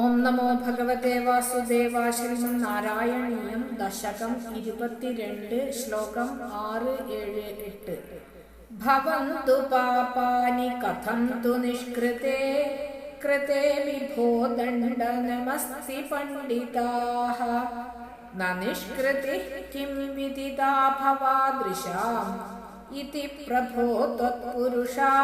ഓം നമോ ഭഗവതേ വാസുദേവാശ്രമം ശ്രീമന്നാരായണീയം ദശകം ഇരുപത്തിരണ്ട് ശ്ലോകം ആറ് ഏഴ് എട്ട്. ഭവന്തു പാപാനി കഥം തു നിഷ്കൃതേ കൃതേ വിഭോ ദണ്ഡ നമസ്തി പണ്ഡിതാഃ ന നിഷ്കൃതി കിം വിദിതാ ഭവാദൃശാം. ഇതി പ്രഭോ ത്വത്പുരുഷാവഭാഷിരേ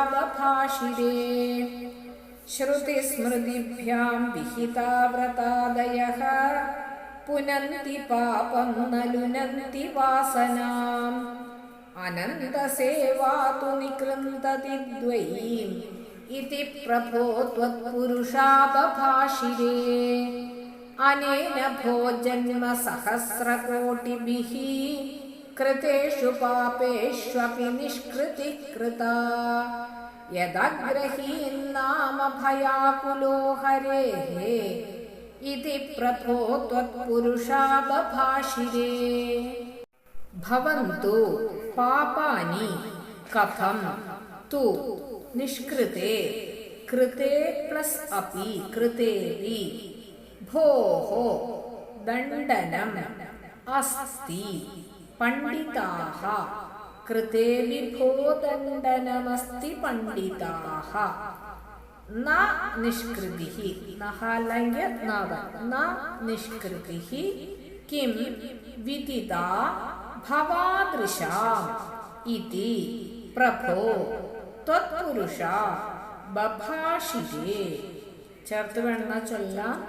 श्रुतिस्मृतिभ्यां विहिता व्रतादयः पुनन्ति पापं न लुनन्ति वासनाम् अनन्तसेवा तु निकृन्तति द्वयीम् इति प्रभो त्वत्पुरुषाबभाषिरे अनेन भोजन्मसहस्रकोटिभिः कृतेषु पापेष्वपि निष्कृतिः कृता यदग्रहीन्नाम भयाकुलो हरेः इति प्रभो त्वत्पुरुषाबभाषिरे भवन्तु पापानि कथं तु निष्कृते कृते प्लस् अपि कृतेऽपि भोः दण्डनम् अस्ति पण्डिताः कृते विभोदण्डनमस्ति पण्डिताः न निष्कृतिः नः लङ्घ्य नाद न निष्कृतिः किं विदिता भवादृशाम् इति प्रभो त्वत्पुरुषा ബഭാഷിരേ ചേർത്ത് വേണമെന്ന ചൊല്ലാം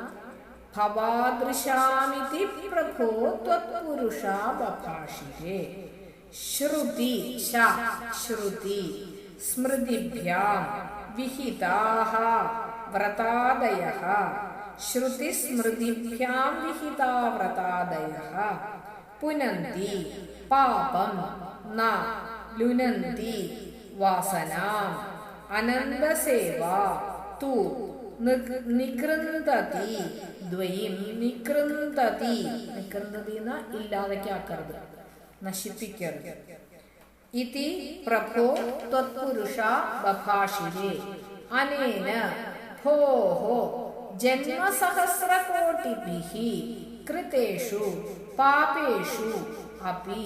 ഭവാദൃശാമിതി പ്രഭോ ത്വത്പുരുഷ ബഭാഷിരേ ശ്രുതി ശ ശ്രുതി സ്മൃതിഭ്യാം വിഹിതാः വ്രതാദയः. ശ്രുതിസ്മൃതിഭ്യാം വിഹിതാ വ്രതാദയः. പുനന്തി പാപം ന ലുനന്തി വാസനാം. അനന്തസേവ തു നികൃന്തതി. ദ്വയം നികൃന്തതി. നികൃന്തതി എന്ന ഇല്ലാതൊക്കെയാക്കരുത് നശിപ്പിക്കരുത് ഇതി പ്രഭോ ത്വത്പുരുഷ ബഭാഷിരേ അനേന ഭോः ജന്മസഹസ്രകോട്ടിഭിः कृतेषु पापेषु अपि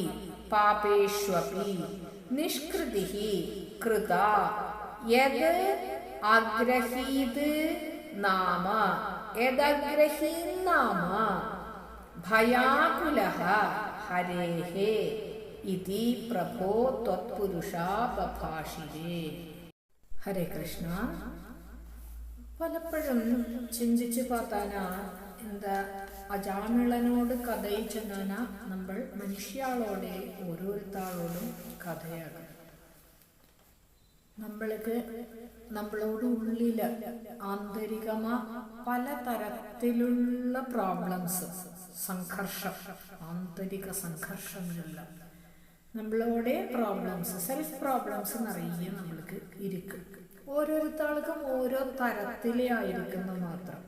पापेष्वपि निष्कृतिः कृता यद् अग्रहीत् नाम यदग्रहीन्नाम भयाकुलः ഹരേഹേ ഇതി പ്രഭോ ത്വത്പുരുഷാപഭാഷിതേ ഹരേ കൃഷ്ണ പലപ്പോഴും ചിന്തിച്ചു പാത്താന എന്താ അജാമിളനോട് കഥയിച്ചെന്നാന നമ്മൾ മനുഷ്യാളോടെ ഓരോരുത്താളോടും കഥയാകും നമ്മൾക്ക് നമ്മളോട് ഉള്ളിൽ ആന്തരികമ പല തരത്തിലുള്ള പ്രോബ്ലംസ് സംഘർഷം ആന്തരിക സംഘർഷങ്ങളുള്ള നമ്മളോടെ പ്രോബ്ലംസ് സെൽഫ് പ്രോബ്ലംസ് നിറയെ നമ്മൾക്ക് ഇരിക്കും. ഓരോരുത്താൾക്കും ഓരോ തരത്തിലേ ആയിരിക്കുന്നു മാത്രം.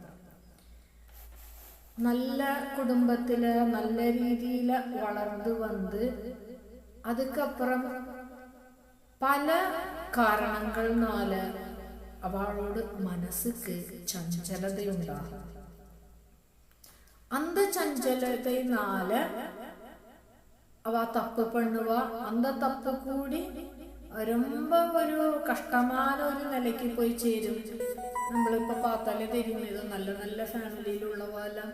നല്ല കുടുംബത്തിൽ നല്ല രീതിയിൽ വളർന്നു വന്ന് അതുക്കപ്പുറം പല കാരണങ്ങളാൽ അവളോട് മനസ്സ് ചഞ്ചലതയുണ്ടാകും. അന്ത ചഞ്ചലതയിനാല് അവ തപ്പ് പെണ്ണുവ അന്ത തപ്പ് കൂടി ரொம்ப ഒരു കഷ്ടമായ ഒരു നിലയ്ക്ക് പോയി ചേരും. നമ്മളിപ്പോ പാത്താലെ തിരിഞ്ഞത് നല്ല നല്ല ഫാമിലിയിലുള്ളവെല്ലാം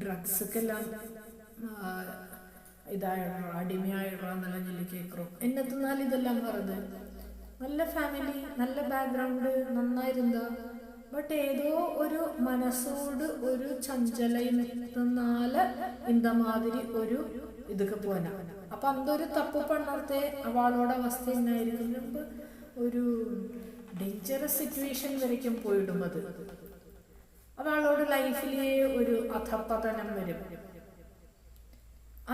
ഡ്രഗ്സൊക്കെല്ലാം ഇതായുള്ള അടിമയായിട്ടുള്ള നല്ല നിലയ്ക്ക് കേൾക്കും എന്നെത്തുന്നാൽ ഇതെല്ലാം വെറുതെ നല്ല ഫാമിലി നല്ല ബാക്ക്ഗ്രൗണ്ട് നന്നായിരുന്ന. ബട്ട് ഏതോ ഒരു മനസ്സോട് ഒരു ചഞ്ചലയിനാല് ഇന്ത മാതിരി ഒരു ഇതൊക്കെ പോന അപ്പൊ അന്തൊരു തപ്പ് പണ്ണത്തെ അവളോടെ അവസ്ഥ ഉണ്ടായിരുന്നു ഒരു ഡേഞ്ചറസ് സിറ്റുവേഷൻ വരയ്ക്കും പോയിടും അത് അവളോട് ലൈഫിലെ ഒരു അധപ്പതനം വരും.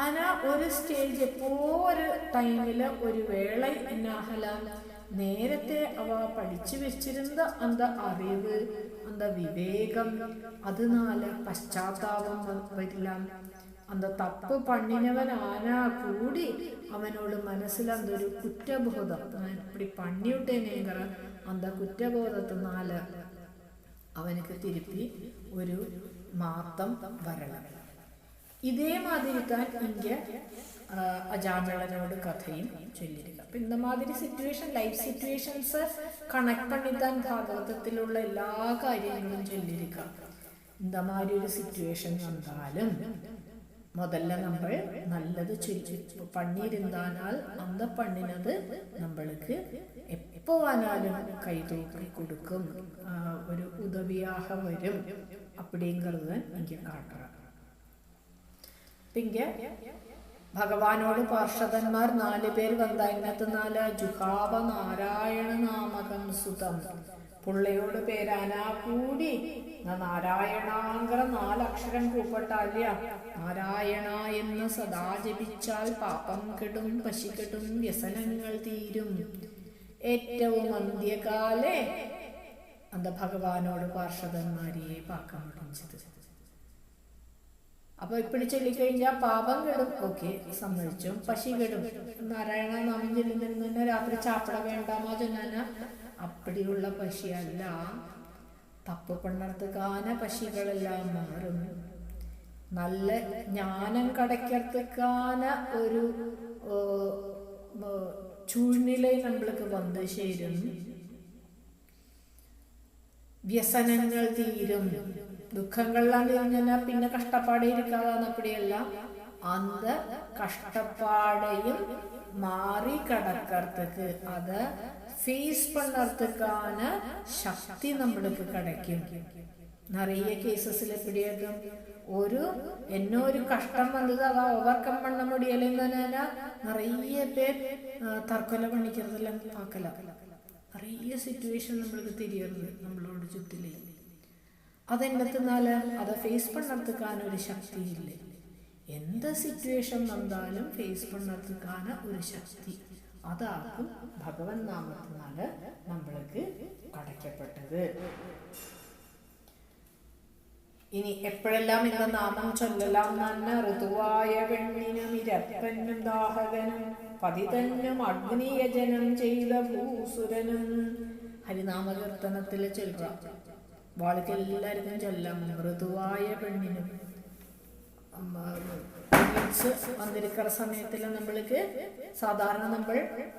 ആന ഒരു സ്റ്റേജ് എപ്പോ ഒരു ടൈമിൽ ഒരു വേള എന്നാഹല നേരത്തെ അവ പഠിച്ചു വെച്ചിരുന്ന അന്ത അറിവ് അന്ത വിവേകം അതിനാല് പശ്ചാത്താപം വരില്ല. അന്ത തപ്പ് പണ്ണിനവനാനാ കൂടി അവനോട് മനസ്സിലന്തൊരു കുറ്റബോധം. ഞാൻ ഇപ്പടി പണ്ണിവിട്ടേനേങ്കറ അന്ത കുറ്റബോധത്തിനാല് അവനക്ക് തിരുപ്പി ഒരു മാത്തം വരണം. ഇതേമാതിരിക്കാൻ ഇങ്ക അജാമിളനോട് കഥയും ചൊല്ലിയിരിക്കുക അപ്പൊ இந்த மாதிரி സിറ്റുവേഷൻ ലൈഫ് സിറ്റുവേഷൻസ് കണക്ട് பண்ணித்தான் ഭാഗവതത്തിലുള്ള എല്ലാ കാര്യങ്ങളും ചൊല്ലിയിരിക്കുക இந்த மாதிரி ഒരു സിറ്റുവേഷൻ വന്നാലും முதல்ல നമ്മൾ നല്ലത് ചൊല്ലി പണിയിരുന്നാൽ അന്ത പണിനത് നമ്മൾക്ക് എപ്പോ ആനാലും കൈതൂക്കി കൊടുക്കും ആ, ഒരു ഉദവിയാക വരും அப்படிங்கிறது എനിക്ക് കാട്ടുക പിന്നെ ഭഗവാനോട് പാർഷദന്മാർ നാല് പേർ വന്ന അതിനകത്ത് നാല് ജുഹാവ നാരായണ നാമകം സുതം. പുള്ളയോട് പേരാനാ കൂടി. നാരായണാങ്കറ നാലക്ഷരം കൂപ്പട്ടാല്യ നാരായണ എന്ന് സദാ ജപിച്ചാൽ പാപം കെടും പശി കെടും വ്യസനങ്ങൾ തീരും. ഏറ്റവും അന്ത്യകാലേ. അന്ത ഭഗവാനോട് പാർഷദന്മാരെ പാക്കം മുടിച്ചത് അപ്പൊ ഇപ്പിടി ചൊല്ലിക്കഴിഞ്ഞാൽ പാപം കെടും ഓക്കെ സമ്മതിച്ചു. പശി കെടും. നാരായണ നാമം ചൊല്ലുന്നതിന് രാത്രി ചാപ്പട വേണ്ടാമോ ചൊന്നാന? അപ്പടിയുള്ള പശിയല്ല. തപ്പ് പണ്ണർത്തുകാന പശികളെല്ലാം മാറും. നല്ല ജ്ഞാനം കടക്കർത്തുക്കാന ഒരു ചൂഴ്നില നമ്മൾക്ക് വന്നു ചേരും. വ്യസനങ്ങൾ തീരും. ദുഃഖങ്ങളിലാണ് പിന്നെ കഷ്ടപ്പാടെ ഇരിക്കാതാന്ന് അപ്പടിയല്ല അത് കഷ്ടപ്പാടെയും മാറി കടക്കർത്തക്ക് അത് ഫേസ് പണർത്തക്കാന ശക്തി നമ്മൾക്ക് കിടക്കും. നിറയെ കേസസിൽ എപ്പിടിയേക്കും ഒരു എന്നെ ഒരു കഷ്ടം വന്നത് അത് ഓവർകം പണ മുടിയല്ലെന്ന് നിറയെ പേര് തർക്കല പണിക്കരുതല്ല പാക്കല. നിറയെ സിറ്റുവേഷൻ നമ്മൾക്ക് തിരിയുന്നത് നമ്മളോട് ചുറ്റിലേ അതെന്നത്തിനാല് അത് ഫേസ് പണ്ണത്തുക്കാന ഒരു ശക്തിയില്ല? എന്ത് സിറ്റുവേഷൻ വന്നാലും ഫേസ് പണ്ണത്തുക്കാന ഒരു ശക്തി. അതാക്കും ഭഗവൻ നാമത്തിനാല് നമ്മൾക്ക് കടയ്ക്കപ്പെട്ടത് ഇനി എപ്പോഴെല്ലാം ഇന്ന് നാമം ചൊല്ലലാം നന്ന ഋതുവായ പെണ്ണിനും ഇരപ്പനും ദാഹകനും പതിതന്നും അഗ്നിയജനം ചെയ്ത ഭൂസുരനും. ഹരിനാമകീർത്തനത്തിൽ ചൊല്ലുക. വാൾക്ക് എല്ലാവർക്കും മൃദുവായ പെണ്ണിനും പീരീഡ്സ് വന്നിരിക്കുന്ന സമയത്തിൽ നമ്മൾക്ക് സാധാരണ നമ്മൾ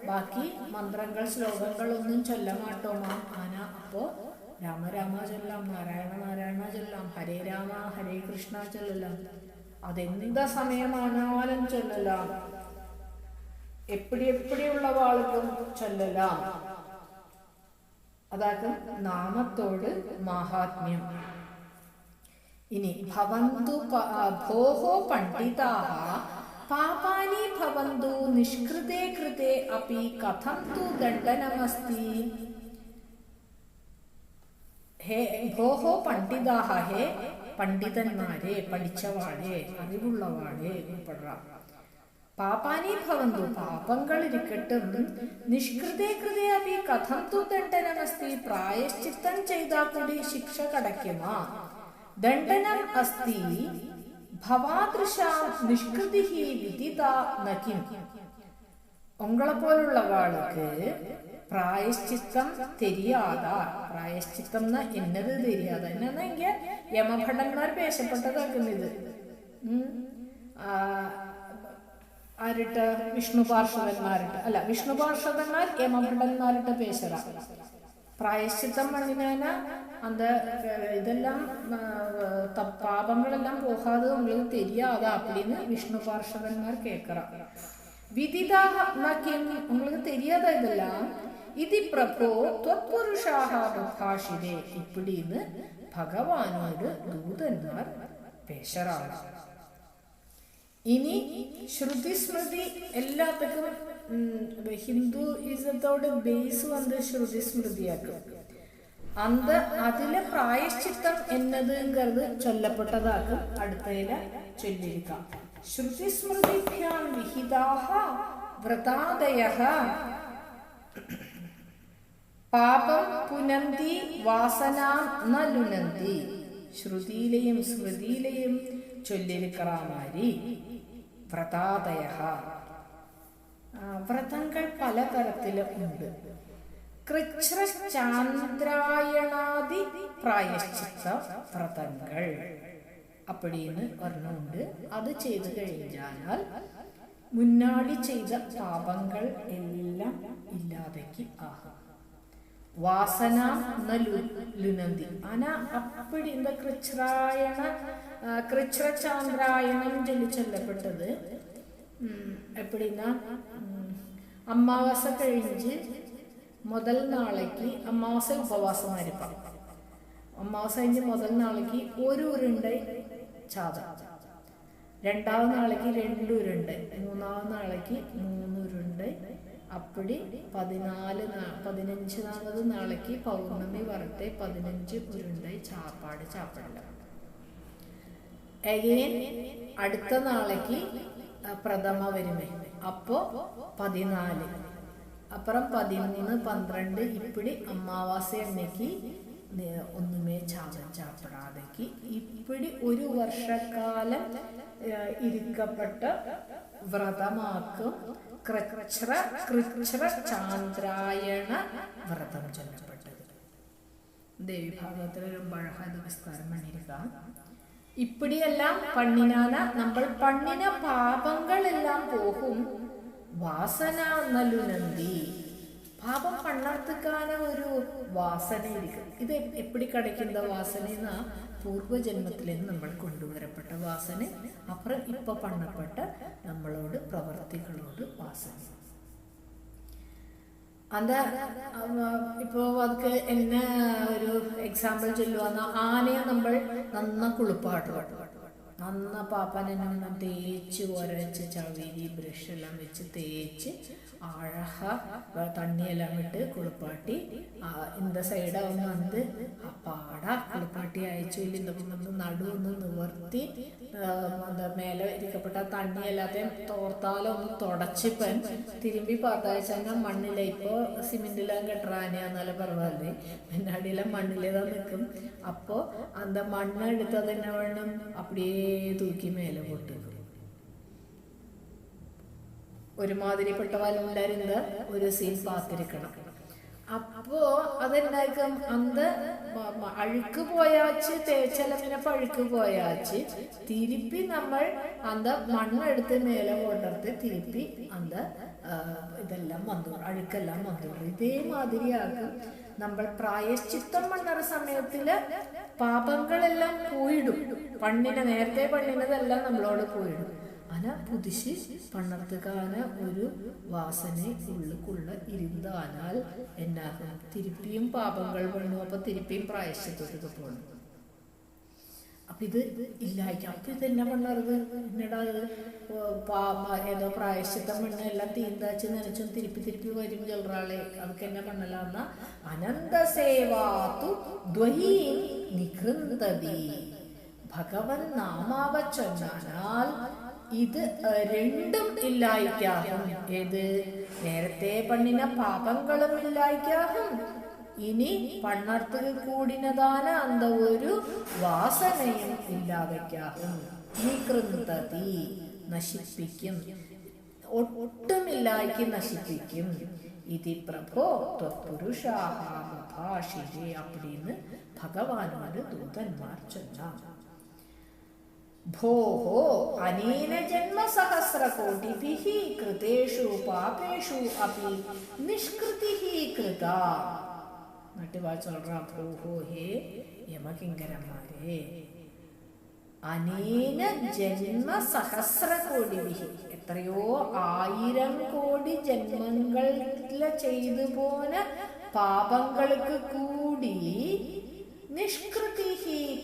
ബാക്കി മന്ത്രങ്ങൾ ശ്ലോകങ്ങൾ ഒന്നും ചൊല്ലമാട്ടോമാ ആന അപ്പോ രാമ രാമ ചൊല്ലാം നാരായണ നാരായണ ചൊല്ലാം ഹരേ രാമ ഹരേ കൃഷ്ണ ചൊല്ലാം. അതെന്ത സമയമാനാലും ചൊല്ലലാം. എപ്പിടി എപ്പിടിയുള്ള വാളുകളും ചൊല്ലലാം. അതാക്കും നാമത്തോട് മാഹാത്മ്യം. ഇനി ഭവന്തു ഭോഹോ പണ്ഡിതാഹ പാപാനി ഭവന്തു നിഷ്കൃതേ കൃതേ അപി കഥം തു ദണ്ഡനമസ്തി. ഹേ ഭോഹോ പണ്ഡിതാഹ ഹേ പണ്ഡിതന്മാരെ പഠിച്ചവാളെ അറിവുള്ളവാളെ ഉൾപ്പെടാം. പാപാനി ഭവന്തു പാപങ്ങൾ ഇരിക്കട്ടും നിഷ്കൃതേ കൃതേ അപി കഥം തു ദണ്ഡനമസ്തി പ്രായശ്ചിത്തം ചെയ്താൽ കൂടി ശിക്ഷ കടയ്ക്കുമാ. ദണ്ഡനം അസ്തി ഭവാദൃശാം നിഷ്കൃതിഹി വിദിത നകിം ഉങ്ങളെപ്പോലുള്ളവാൾക്ക് പ്രായശ്ചിത്തം തെരിയാതാ. പ്രായശ്ചിത്തം എന്നത് തെരിയാതെ. എന്നെന്നെങ്കിൽ യമഭടന്മാർ ആ ആരിട്ട് വിഷ്ണു പാർഷദന്മാരിട്ട് അല്ല വിഷ്ണു പാർഷദന്മാർ യമഭടന്മാരിട്ട് പേശറ പ്രായശ്ചിത്തം பண்ணினான அந்த அஹ், இதெல்லாம் அஹ், தப் பாபங்களெல்லாம் போகாது உங்களுக்கு தெரியாதா அப்படின்னு விஷ்ணு பார்ஷதன்மார் கேட்கிறா விதிதாக நக்கியம் உங்களுக்கு தெரியாதா இதெல்லாம் இது பிரபோ ത്വത്പുരുഷാഹ ഭാഷിതേ ഇപ്പിടിന്ന് ഭഗവാനോട് ദൂതന്മാർ പേശറാണ് ഇനി ശ്രുതി സ്മൃതി എല്ലാത്തിനും ഹിന്ദുയിസത്തോട് ബേസ് വന്ന് ശ്രുതി സ്മൃതിയാക്കും. അന്ത് അതിലെ പ്രായശ്ചിത്തം എന്നത് കരുത് ചൊല്ലപ്പെട്ടതാക്കും. അടുത്തതിലെ ചൊല്ലിയിരിക്കാം. ശ്രുതി സ്മൃതിഭ്യാം വിഹിതാഹ വ്രതാദയ പാപം പുനന്തി വാസനാം ന ശ്രുതിയിലെയും സ്മൃതിയിലെയും ചൊല്ലിരിക്കറാമാരി വ്രതാദയ വ്രതങ്ങൾ പലതരത്തിലും ഉണ്ട്. കൃച്ഛ്രാന്ദ്രായണാദി പ്രായശ്ചിത്ത വ്രതങ്ങൾ അപ്പടിന്ന് പറഞ്ഞുകൊണ്ട് അത് ചെയ്തു കഴിഞ്ഞാൽ മുന്നാടി ചെയ്ത പാപങ്ങൾ എല്ലാം ഇല്ലാതേക്ക് ആകും. വാസന ലുനന്തി. അന അപ്പടി എന്താ കൃച്രായണ കൃച്രചാന്ദ്രായണം ചൊല്ലി ചൊല്ലപ്പെട്ടത്. എപ്പടിന്നാ? അമ്മാവാസ കഴിഞ്ഞ് മുതൽ നാളേക്ക് അമ്മാവാസ ഉപവാസമായിരിക്കാം അമ്മാവാസ കഴിഞ്ഞ് മുതൽ നാളേക്ക് ഒരു ഉരുണ്ട ചാത. രണ്ടാമത് നാളേക്ക് രണ്ട് ഉരുണ്ട് മൂന്നാമത് നാളേക്ക് മൂന്ന് ഉരുണ്ട് അപ്പടി പതിനാല് പതിനഞ്ചാമത് നാളേക്ക് പൗർണമി വറുത്തെ പതിനഞ്ച് ഉരുണ്ടായി ചാപ്പാട് ചാപ്പാടില്ല എഗെയിൻ അടുത്ത നാളേക്ക് പ്രഥമ വരുമേ. അപ്പോ പതിനാല്. അപ്പുറം പതിമൂന്ന് പന്ത്രണ്ട് ഇപ്പിടി അമ്മാവാസ എണ്ണയ്ക്ക് ഒന്നുമേ ചാവച്ചാപ്പടാതേക്ക് ഇപ്പടി ഒരു വർഷക്കാലം ഇരിക്കപ്പെട്ട വ്രതമാക്കും. കൃച്ഛ്ര കൃച്ഛ്ര ചാന്ദ്രായണ വ്രതം ചൊല്ലപ്പെട്ടത്. ദേവീഭാഗത്തിൽ ഒരു ബഴഹ നമസ്കാരം പണിയിരിക്കാം ഇപ്പടിയെല്ലാം പണ്ണിനാന നമ്മൾ പണ്ണിന പാപങ്ങളെല്ലാം പോകും വാസന നലുനന്ദി. പാപം പണ്ണത്തുക്കാന ഒരു വാസന ഇത് എപ്പിടി കിടക്കുന്ന വാസന പൂർവജന്മത്തിൽ നിന്ന് നമ്മൾ കൊണ്ടുവരപ്പെട്ട വാസന. അപ്പുറം ഇപ്പൊ പണ്ണപ്പെട്ട നമ്മളോട് പ്രവർത്തികളോട് വാസന. അത് ഇപ്പോ അതൊക്കെ എന്നെ ഒരു എക്സാമ്പിൾ ചൊല്ലുവാന്ന ആനയെ നമ്മൾ നന്ന കുളിപ്പാട്ട്. നന്ന പാപ്പനെ നമ്മൾ തേച്ച് ഉരച്ച് ചവിരി ബ്രഷ് എല്ലാം വെച്ച് തേച്ച് അഴക തണ്ണിയെല്ലാം ഇട്ട് കുളിപ്പാട്ടി இந்த സൈഡ് ഒന്ന് വന്ന് അപ്പാട കുളിപ്പാട്ടി അയച്ചു ഇല്ല ഒന്ന് നടു ഒന്ന് നിവർത്തി എന്താ മേലെ ഇരിക്കപ്പെട്ട തണ്ണി അല്ലാതെ തോർത്താലോ ഒന്ന് തുടച്ചിപ്പൻ തിരുമ്പി പാത്താഴ്ച മണ്ണിലെ ഇപ്പോ സിമെന്റിലാം കെട്ടറാനെന്നല്ല പറവല്ലേ പിന്നാടിയെല്ലാം മണ്ണിലേതാ നിൽക്കും അപ്പോ അന്ത മണ്ണ് എടുത്തത് തന്നെ വേണം അപ്പടിയേ തൂക്കി മേലെ പൊട്ടും ഒരുമാതിരിപ്പെട്ടവല്ലായിരുന്ന ഒരു സീൻ പാത്തിരിക്കണം. അപ്പോ അതെന്തായിരിക്കും? അന്ത് അഴുക്ക് പോയാച്ച് തേച്ചലമിനപ്പ പഴുക്ക് പോയാച്ച് തിരുപ്പി നമ്മൾ അന്ത മണ്ണെടുത്ത് മേലെ കൊണ്ടിർത്ത് തിരുപ്പി അന്ത ഇതെല്ലാം വന്നു അഴുക്കെല്ലാം വന്നു ഇതേമാതിരിയാക്കും. നമ്മൾ പ്രായശ്ചിത്തം പണ്ണറ സമയത്തിൽ പാപങ്ങളെല്ലാം പോയിടും. പണ്ണിനെ നേരത്തെ പണ്ണിനതെല്ലാം നമ്മളോട് പോയിടും. അന പുതിശ് പണത്തുകാന ഒരു വാസന ഉള്ളുക്കുള്ള ഇരുന്നാനാൽ എന്നാ തിരുപ്പിയും പാപങ്ങൾ പണ്ണു അപ്പൊ തിരുപ്പിയും പ്രായശ്ചിത്വത്തിൽ പോകണം അപ്പൊ ഇത് ഇല്ലായിരിക്കും. അപ്പൊ ഇത് എന്നാ പണ്ണത് എന്നടാ ഏതോ പ്രായശ്ചിത്തം മണ്ണ് എല്ലാം തീന്താച്ച് നനച്ചും തിരുപ്പി തിരുപ്പി വരും ചെല്ലറാളെ അതൊക്കെ എന്നെ പണ്ണലാന്ന അനന്ത സേവാതു ദ്വയീം നികൃന്തതി ഭഗവൻ നാമാവച്ചാൽ ഇത് രണ്ടും ഇല്ലായിക്കാകും ഏത്? നേരത്തെ പണ്ണിന പാപങ്ങളും ഇല്ലായിക്കാകും ഇനി പണ്ണർത്തിൽ കൂടിനതാണ് അന്ത ഒരു വാസനയും ഇല്ലാതെക്കാകും വികൃതതി നശിപ്പിക്കും. ഒട്ടുമില്ലായ്ക്ക് നശിപ്പിക്കും. ഇതി പ്രഭോ ത്വപുരുഷാഹാഭാഷിരേ അപ്പടിന്ന് ഭഗവാനോട് ദൂതന്മാർ ചൊല്ലാം. ഭോഹോ അനേന ജന്മസഹസ്രകോടിഭിः कृतेषु പാപേഷു अपि നിഷ്കൃതി കൃതാ. നട്ടുവാ சொல்றா ഭോഹോ ഹേ യമകിങ്കരന്മാരെ അനേന ജന്മ സഹസ്ര കോടി വിഹി എത്രയോ ആയിരം കോടി ജന്മങ്ങളിൽ ചെയ്തു പോന പാപങ്ങൾക്ക് കൂടി നിഷ്കൃതി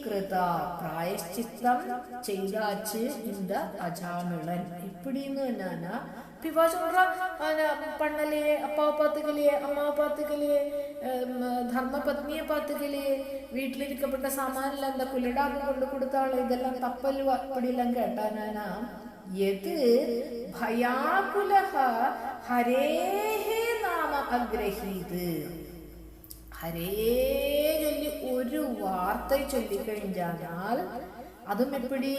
കൃത പ്രായശ്ചിത്തം ചെയ്താച്ച് இந்த அஜாமிளன் இப்படின்னு என்னன்னா பிவா சொல்றா பண்ணலையே அப்பாவை பார்த்துக்கலையே அம்மாவை பார்த்துக்கலையே ധർമ്മപത്നിയെ പാത്തുകലേ വീട്ടിലിരിക്കപ്പെട്ട സാമാനെല്ലാം എന്താ കുലടാക്ക് കൊണ്ടു കൊടുത്താള് ഇതെല്ലാം തപ്പല് അപ്പടിയെല്ലാം കേട്ടാനാ യത് ഭയാകുലഹ ഹരേഹേ നാമ അഗ്രഹീത് ഹരേ ചൊല്ലി ഒരു വാർത്ത ചൊല്ലിക്കഴിഞ്ഞാൽ അതും എപ്പിടി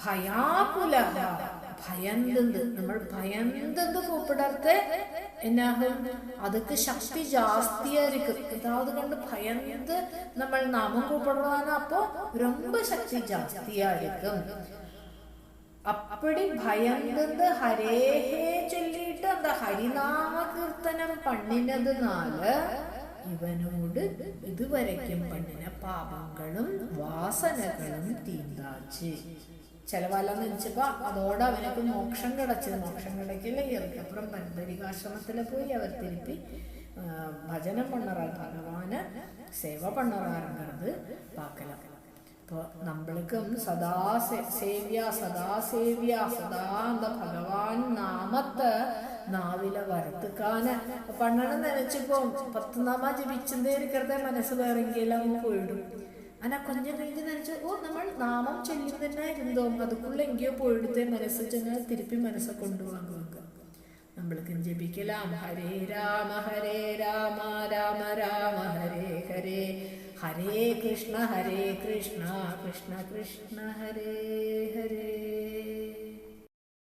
ഭയാകുല பயந்து നമ്മൾ பயந்து கூப்பிடறது என்னாகும் அதுக்கு சக்தி ஜாஸ்தியா இருக்கு ஏதாவது கண்டு பயந்து നമ്മൾ നാമം கூப்பிடுறானா அப்போ ரொம்ப சக்தி ஜாஸ்தியா இருக்கும் அப்படி பயந்து ഹരേഹേ ചൊല്ലിയിട്ട് அந்த ഹരിനാമ കീർത്തനം പണിനതിനാല ഇവനോട് ഇതുവരയ്ക്കും പണിന പാപങ്ങളും വാസനകളും തീന്താച്ച് ചെലവല്ലെന്ന് വെച്ചപ്പോൾ അതോടെ അവനൊക്കെ മോക്ഷം കിടച്ചത്. മോക്ഷം കിടക്കില്ല ഇറക്കപ്പുറം പരമ്പരികാശ്രമത്തിൽ പോയി അവർ തിരുപ്പി ഭജനം പണ്ണറാൻ ഭഗവാന് സേവ പണ്ണറാറുണ്ട് പാക്കല. അപ്പോൾ നമ്മൾക്കും സദാ സേവ്യ സദാ സേവ്യ സദാ എന്താ ഭഗവാൻ നാമത്തെ നാവില വരത്തുക്കാന്. പണ്ണണം നനച്ചിപ്പോ പത്ത് നാമ ജപിച്ചതേ ഇരിക്കരുത് മനസ്സ് വേറെങ്കിലും പോയിടും. അന കൊഞ്ചം കഴിഞ്ഞ് നനച്ച് ഓ നമ്മൾ നാമം ചൊല്ലുന്നതന്നെ ഇരുന്നോ അതുക്കുള്ള എങ്കയോ പോയിടത്തെ മനസ്സ് ചെന്ന് തിരുപ്പി മനസ്സെ കൊണ്ടുവാങ്ങുക നമ്മൾക്ക് ജപിക്കലാം? ഹരേ രാമ ഹരേ രാമ രാമ രാമ ഹരേ ഹരേ. ഹരേ കൃഷ്ണ ഹരേ കൃഷ്ണ കൃഷ്ണ കൃഷ്ണ ഹരേ ഹരേ.